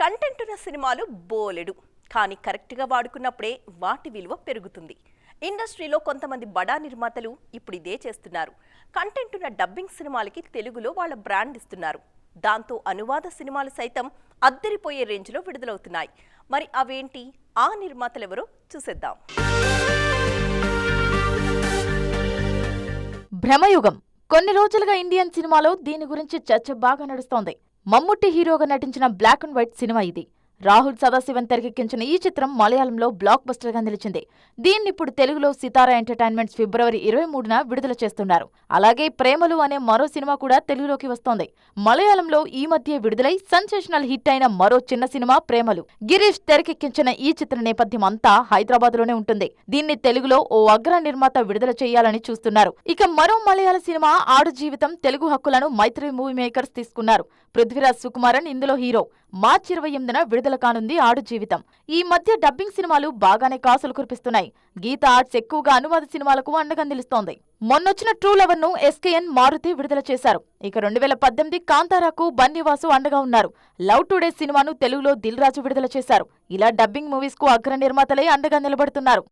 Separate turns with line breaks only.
Content ఉన్న సినిమాలు బోలెడు. కానీ కరెక్ట్గా వాడుకున్నప్పుడే వాటి విలువ పెరుగుతుంది. ఇండస్ట్రీలో కొంతమంది బడా నిర్మాతలు ఇప్పుడు ఇదే చేస్తున్నారు. కంటెంట్ ఉన్న డబ్బింగ్ సినిమాలకి తెలుగులో వాళ్ళ బ్రాండ్ ఇస్తున్నారు. దాంతో అనువాద సినిమాలు సైతం అద్దరిపోయే రేంజ్లో విడుదలవుతున్నాయి. మరి అవేంటి? ఆ నిర్మాతలెవరో చూసేద్దాం.
భ్రమయుగం. కొన్ని రోజులుగా ఇండియన్ సినిమాలో దీని గురించి చర్చ బాగా నడుస్తోంది. మమ్ముట్టి హీరోగా నటించిన బ్లాక్ అండ్ వైట్ సినిమా ఇది. రాహుల్ సదాశివన్ తెరకెక్కించిన ఈ చిత్రం మలయాళంలో బ్లాక్ బస్టర్గా నిలిచింది. దీన్ని ఇప్పుడు తెలుగులో సితారా ఎంటర్టైన్మెంట్స్ ఫిబ్రవరి ఇరవై మూడున విడుదల చేస్తున్నారు. అలాగే ప్రేమలు అనే మరో సినిమా కూడా తెలుగులోకి వస్తోంది. మలయాళంలో ఈ మధ్య విడుదలై సెన్సేషనల్ హిట్ అయిన మరో చిన్న సినిమా ప్రేమలు. గిరీష్ తెరకెక్కించిన ఈ చిత్ర నేపథ్యం అంతా హైదరాబాద్లోనే ఉంటుంది. దీన్ని తెలుగులో ఓ అగ్ర నిర్మాత విడుదల చేయాలని చూస్తున్నారు. ఇక మరో మలయాళ సినిమా ఆడు జీవితం తెలుగు హక్కులను మైత్రి మూవీ మేకర్స్ తీసుకున్నారు. పృథ్వీరాజ్ సుకుమారన్ ఇందులో హీరో. మార్చి ఇరవై ఎనిమిదిన విడుదల విడుదల కానుంది ఆడు జీవితం. ఈ మధ్య డబ్బింగ్ సినిమాలు బాగానే కాసులు కురిపిస్తున్నాయి. గీత ఆర్ట్స్ ఎక్కువగా అనువాద సినిమాలకు అండగా నిలుస్తోంది. మొన్నొచ్చిన ట్రూ లవర్ను ఎస్కేఎన్ మారుతి విడుదల చేశారు. ఇక రెండు వేల పద్దెనిమిది కాంతారాకు బన్నీవాసు అండగా ఉన్నారు. లవ్ టుడే సినిమాను తెలుగులో దిల్ రాజు విడుదల చేశారు. ఇలా డబ్బింగ్ మూవీస్కు అగ్ర నిర్మాతలే అండగా నిలబడుతున్నారు.